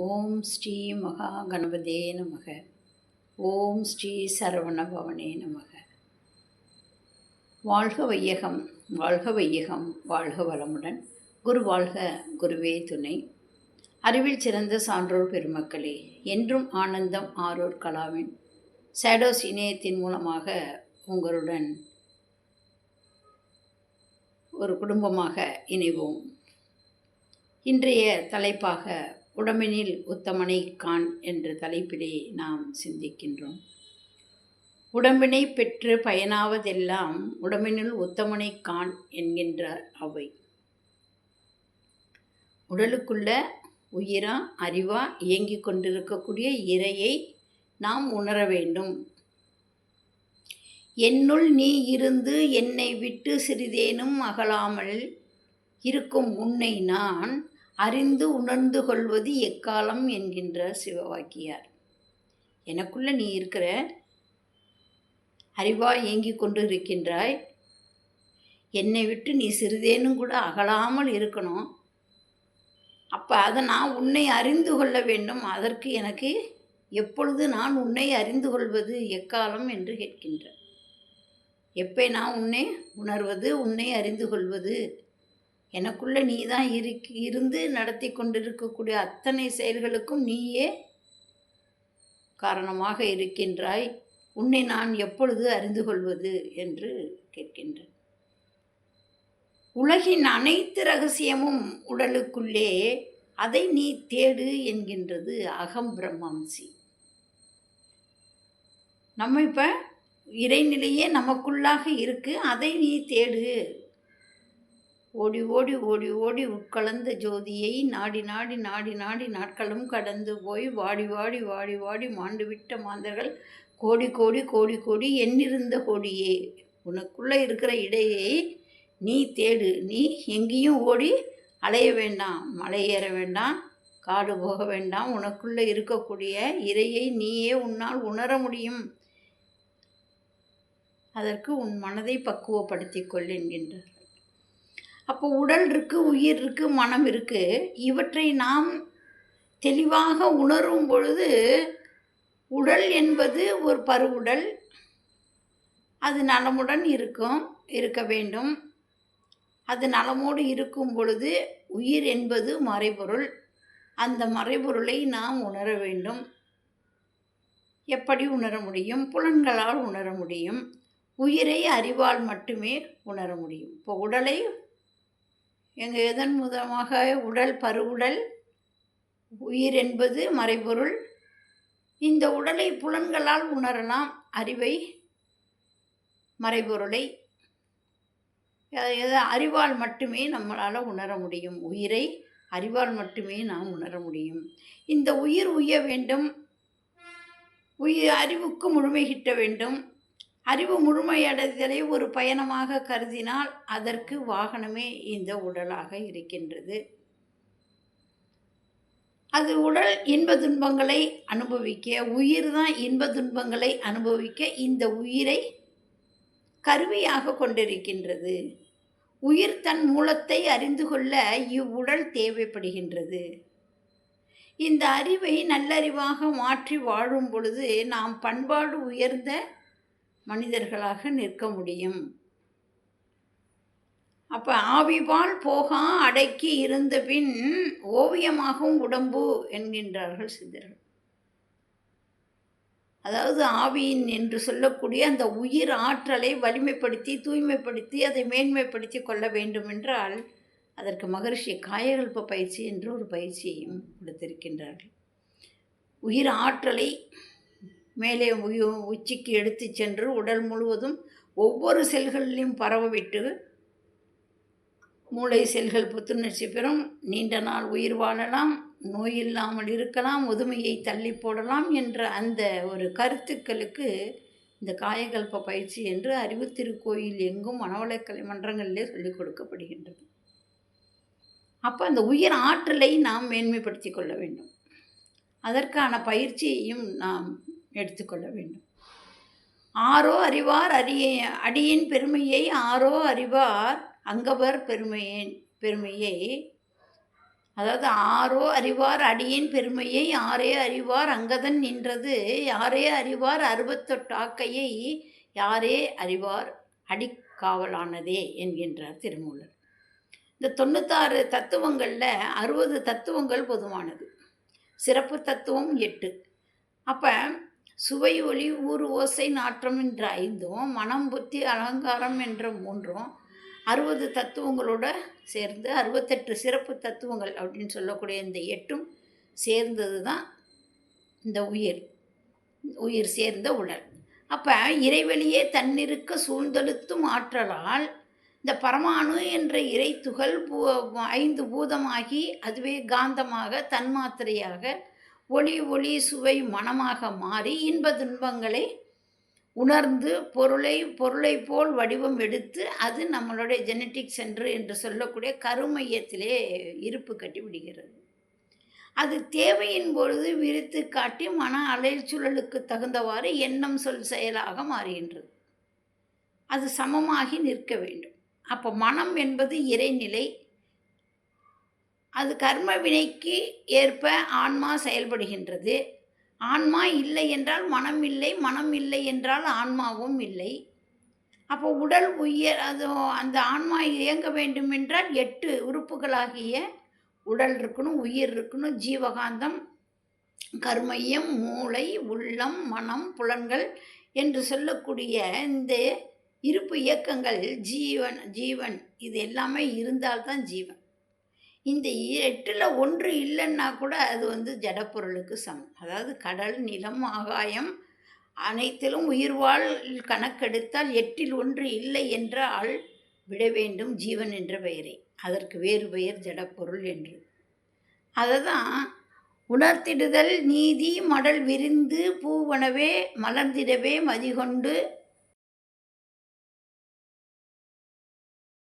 ஓம் ஸ்ரீ மகா கணபதே நமக. ஓம் ஸ்ரீ சரவண பவனே நமக. வாழ்க வையகம் வாழ்க வையகம் வாழ்க வளமுடன். குரு வாழ்க குருவே துணை. அறிவில் சிறந்த சான்றோர் பெருமக்களே என்றும் ஆனந்தம் ஆரூர் கலாவின் சேடோஸ் இணையத்தின் மூலமாக உங்களுடன் ஒரு குடும்பமாக இணைவோம். இன்றைய தலைப்பாக உடம்பினில் உத்தமனை கான் என்ற தலைப்பிலே நாம் சிந்திக்கின்றோம். உடம்பினை பெற்று பயனாவதெல்லாம் உடம்பினுள் உத்தமனை கான் என்கின்ற அவை. உடலுக்குள்ள உயிரா அறிவா இயங்கிக் கொண்டிருக்கக்கூடிய இறையை நாம் உணர வேண்டும். என்னுள் நீ இருந்து என்னை விட்டு சிறிதேனும் அகலாமல் இருக்கும் உன்னை நான் அறிந்து உணர்ந்து கொள்வது எக்காலம் என்கின்ற சிவவாக்கியார். எனக்குள்ள நீ இருக்கிற அறிவாய் இயங்கிக் கொண்டு இருக்கின்றாய். என்னை விட்டு நீ சிறிதேனும் கூட அகலாமல் இருக்கணும். அப்போ அதை நான் உன்னை அறிந்து கொள்ள வேண்டும். அதற்கு எனக்கு எப்பொழுது நான் உன்னை அறிந்து கொள்வது எக்காலம் என்று கேட்கின்ற எப்போ நான் உன்னை உணர்வது உன்னை அறிந்து கொள்வது? எனக்குள்ளே நீ தான் இருக்கு இருந்து நடத்தி கொண்டிருக்கக்கூடிய அத்தனை செயல்களுக்கும் நீயே காரணமாக இருக்கின்றாய். உன்னை நான் எப்பொழுது அறிந்து கொள்வது என்று கேட்கின்றேன். உலகின் அனைத்து ரகசியமும் உடலுக்குள்ளே அதை நீ தேடு என்கின்றது அகம் பிரம்மம்சி. நம்ம இப்போ இறைநிலையே நமக்குள்ளாக இருக்குது அதை நீ தேடு ஓடி ஓடி ஓடி ஓடி உட்கலந்த ஜோதியை நாடி நாடி நாடி நாடி நாட்களும் கடந்து போய் வாடி வாடி வாடி வாடி மாண்டு விட்ட மாந்தர்கள் கோடி கோடி கோடி கோடி எண்ணிருந்த கோடியே. உனக்குள்ளே இருக்கிற இடையை நீ தேடு. நீ எங்கேயும் ஓடி அலைய வேண்டாம். மலை ஏற வேண்டாம். காடு போக வேண்டாம். உனக்குள்ளே இருக்கக்கூடிய இறையை நீயே உன்னால் உணர முடியும். அதற்கு உன் மனதை பக்குவப்படுத்திக் கொள் என்கின்றார். அப்போ உடல் இருக்குது உயிர் இருக்குது மனம் இருக்குது இவற்றை நாம் தெளிவாக உணரும் பொழுது உடல் என்பது ஒரு பருவுடல். அது நலமுடன் இருக்கும் இருக்க வேண்டும். அது நலமோடு இருக்கும் பொழுது உயிர் என்பது மறைபொருள். அந்த மறைபொருளை நாம் உணர வேண்டும். எப்படி உணர முடியும்? புலன்களால் உணர முடியும். உயிரை அறிவால் மட்டுமே உணர முடியும். இப்போ உடலை எங்கள் எதன் மூலமாக உடல் பருவுடல்? உயிர் என்பது மறைபொருள். இந்த உடலை புலன்களால் உணரலாம். அறிவை மறைபொருளை. அறிவால் மட்டுமே நம்மளால் உணர முடியும். உயிரை அறிவால் மட்டுமே நாம் உணர முடியும். இந்த உயிர் உய்ய வேண்டும். உயிர் அறிவுக்கு முழுமை கிட்ட வேண்டும். அறிவு முழுமையடைதலை ஒரு பயணமாக கருதினால் அதற்கு வாகனமே இந்த உடலாக இருக்கின்றது. அது உடல் இன்ப துன்பங்களை அனுபவிக்க உயிர் தான் இன்ப துன்பங்களை அனுபவிக்க இந்த உயிரை கருவியாக கொண்டிருக்கின்றது. உயிர் தன் மூலத்தை அறிந்து கொள்ள இவ்வுடல் தேவைப்படுகின்றது. இந்த அறிவை நல்லறிவாக மாற்றி வாழும் பொழுது நாம் பண்பாடு உயர்ந்த மனிதர்களாக நிற்க முடியும். அப்போ ஆவிபால் போகா அடக்கி இருந்த பின் ஓவியமாகவும் உடம்பு என்கின்றார்கள் சித்தர்கள். அதாவது ஆவியின் என்று சொல்லக்கூடிய அந்த உயிர் ஆற்றலை வலிமைப்படுத்தி தூய்மைப்படுத்தி அதை மேன்மைப்படுத்தி கொள்ள வேண்டும் என்றால் அதற்கு மகரிஷி காயகல்ப பயிற்சி என்று ஒரு பயிற்சியையும் கொடுத்திருக்கின்றார்கள். உயிர் ஆற்றலை மேலே உச்சிக்கு எடுத்து சென்று உடல் முழுவதும் ஒவ்வொரு செல்களிலும் பரவவிட்டு மூளை செல்கள் புத்துணர்ச்சி பெறும். நீண்ட நாள் உயிர் வாழலாம் நோய் இல்லாமல் இருக்கலாம் முதுமையை தள்ளி போடலாம் என்ற அந்த ஒரு கருத்துக்களுக்கு இந்த காயகல்ப பயிற்சி என்று அறிவு திருக்கோயில் எங்கும் மனவளக்கலை மன்றங்களிலே சொல்லிக் கொடுக்கப்படுகின்றது. அப்போ அந்த உயிர் ஆற்றலை நாம் மேன்மைப்படுத்தி கொள்ள வேண்டும். அதற்கான பயிற்சியையும் நாம் எடுத்துக்கொள்ள வேண்டும். ஆரோ அறிவார் அரிய அடியின் பெருமையை ஆரோ அறிவார் அங்கவர் பெருமையின் பெருமையை. அதாவது ஆரோ அறிவார் அடியின் பெருமையை ஆரே அறிவார் அங்கதன் நின்றது யாரே அறிவார் அறுபத்தொட்டாக்கையை யாரே அறிவார் அடிக்காவலானதே என்கின்றார் திருமூலர். இந்த தொண்ணூத்தாறு தத்துவங்களில் அறுபது தத்துவங்கள் பொதுவானது. சிறப்பு தத்துவம் எட்டு. அப்போ சுவை ஒளி ஊர் ஓசை நாற்றம் என்ற ஐந்தும் மனம் புத்தி அலங்காரம் என்ற மூன்றும் அறுபது தத்துவங்களோட சேர்ந்து அறுபத்தெட்டு சிறப்பு தத்துவங்கள் அப்படின்னு சொல்லக்கூடிய இந்த எட்டும் சேர்ந்தது தான் இந்த உயிர் உயிர் சேர்ந்த உடல். அப்போ இறைவெளியே தன்னிருக்க சூழ்ந்தெழுத்தும் ஆற்றலால் இந்த பரமாணு என்ற இறை துகள் பூ ஐந்து பூதமாகி அதுவே காந்தமாக தன்மாத்திரையாக ஒளி ஒளி சுவை மனமாக மாறி இன்ப துன்பங்களை உணர்ந்து பொருளை பொருளை போல் வடிவம் எடுத்து அது நம்மளுடைய ஜெனட்டிக் சென்டர் என்று சொல்லக்கூடிய கருமையத்திலே இருப்பு கட்டி விடுகிறது. அது தேவையின் பொழுது விரித்து காட்டி மன அலைச்சூழலுக்கு தகுந்தவாறு எண்ணம் சொல் செயலாக மாறுகின்றது. அது சமமாகி நிற்க வேண்டும். அப்போ மனம் என்பது இறைநிலை அது கர்ம வினைக்கு ஏற்ப ஆன்மா செயல்படுகின்றது. ஆன்மா இல்லை என்றால் மனம் இல்லை மனம் இல்லை என்றால் ஆன்மாவும் இல்லை. அப்போ உடல் உயர் அது அந்த ஆன்மா இயங்க வேண்டும் என்றால் எட்டு உறுப்புகளாகிய உடல் இருக்கணும் உயிர் இருக்கணும் ஜீவகாந்தம் கர்மையம் மூளை உள்ளம் மனம் புலன்கள் என்று சொல்லக்கூடிய இந்த இருப்பு இயக்கங்கள் ஜீவன் ஜீவன் இது எல்லாமே இருந்தால்தான் ஜீவன். இந்த எட்டில் ஒன்று இல்லைன்னா கூட அது வந்து ஜடப்பொருளுக்கு சமம். அதாவது கடல் நிலம் ஆகாயம் அனைத்திலும் உயிர்வாழ் கணக்கெடுத்தால் எட்டில் ஒன்று இல்லை என்றால் விட வேண்டும் ஜீவன் என்ற பெயரை. அதற்கு வேறு பெயர் ஜடப்பொருள் என்று. அதை தான் உணர்த்திடுதல் நீதி மடல் விரிந்து பூவனவே மலர்ந்திடவே மதிகொண்டு